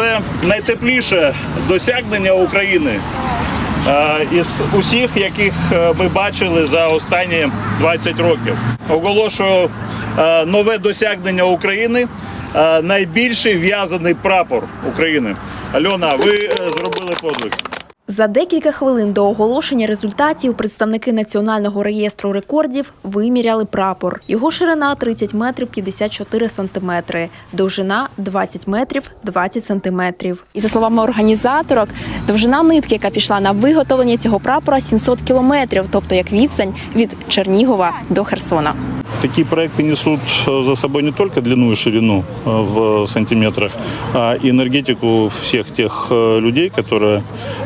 це найтепліше досягнення України е, із усіх, яких е, ми бачили за останні 20 років. Оголошую е, нове досягнення України. Найбільший в'язаний прапор України. Альона, ви зробили подвиг. За декілька хвилин до оголошення результатів представники Національного реєстру рекордів виміряли прапор. Його ширина 30 метрів 54 сантиметри, довжина 20 метрів 20 сантиметрів. І за словами організаторок, довжина нитки, яка пішла на виготовлення цього прапора, 700 кілометрів, тобто як відстань від Чернігова до Херсона. Такие проекты несут э, за собой не только длину и ширину э, в сантиметрах, а и энергетику всех тех э, людей, которые э,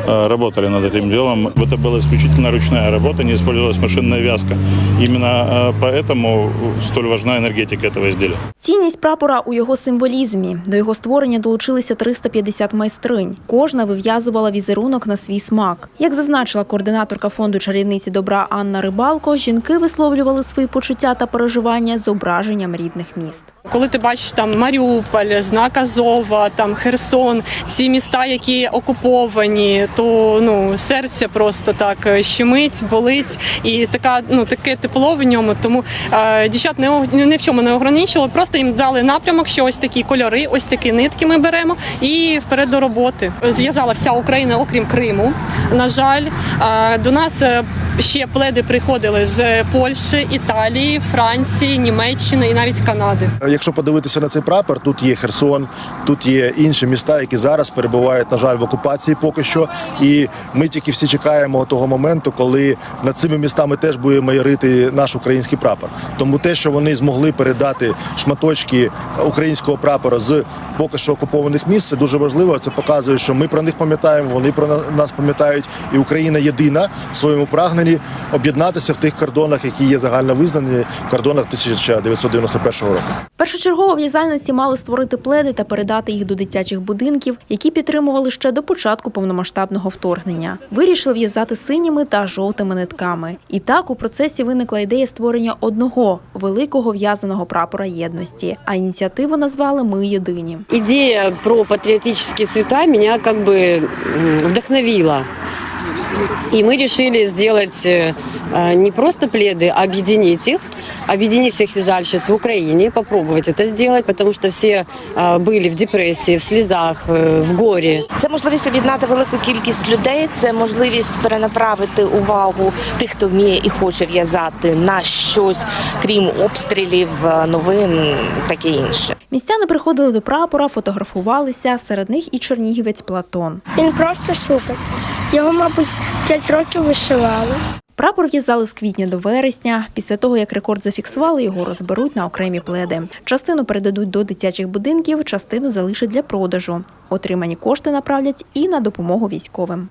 работали над этим делом. Это была исключительно ручная работа, не использовалась машинная вязка. Именно э, поэтому столь важна энергетика этого изделия. Цінність прапора у його символізмі. До його створення долучилися 350 майстринь. Кожна вив'язувала візерунок на свій смак. Як зазначила координаторка фонду чарівниці добра Анна Рибалко, жінки висловлювали свої почуття та переживання зображенням рідних міст. Коли ти бачиш там Маріуполь, Знак Азова, там Херсон, ці міста, які окуповані, то ну серце просто так щемить, болить, і така ну таке тепло в ньому. Тому е, дівчат не ні в чому не ограничували, просто їм дали напрямок, що ось такі кольори, ось такі нитки ми беремо і вперед до роботи. Зв'язала вся Україна, окрім Криму. На жаль, Е, до нас е, ще пледи приходили з Польщі, Італії, Франції, Німеччини і навіть Канади. Якщо подивитися на цей прапор, тут є Херсон, тут є інші міста, які зараз перебувають, на жаль, в окупації поки що. І ми тільки всі чекаємо того моменту, коли над цими містами теж буде майорити наш український прапор. Тому те, що вони змогли передати шматочки українського прапора з поки що окупованих міст, це дуже важливо. Це показує, що ми про них пам'ятаємо, вони про на- нас пам'ятають, і Україна єдина в своєму прагненні об'єднатися в тих кордонах, які є загально визнані в кордонах 1991 року. Першочергово в'язальниці мали створити пледи та передати їх до дитячих будинків, які підтримували ще до початку повномасштабного вторгнення. Вирішили в'язати синіми та жовтими нитками. І так у процесі виникла ідея створення одного великого в'язаного прапора єдності. А ініціативу назвали Ми єдині. Идея про патриотические цвета меня как бы вдохновила. И мы решили сделать э, э, не просто пледы, а объединить их, объединить всех вязальщиц в Украине, попробовать это сделать, потому что все э, были в депрессии, в слезах, э, в горе. Це можливість об'єднати велику кількість людей, це можливість перенаправити увагу тих, хто вміє і хоче в'язати на щось, крім обстрілів, новин, таке інше. Містяни приходили до прапора, фотографувалися. Серед них і чернігівець Платон. Він просто супер. Його, мабуть, 5 років вишивали. Прапор в'язали з квітня до вересня. Після того, як рекорд зафіксували, його розберуть на окремі пледи. Частину передадуть до дитячих будинків, частину залишать для продажу. Отримані кошти направлять і на допомогу військовим.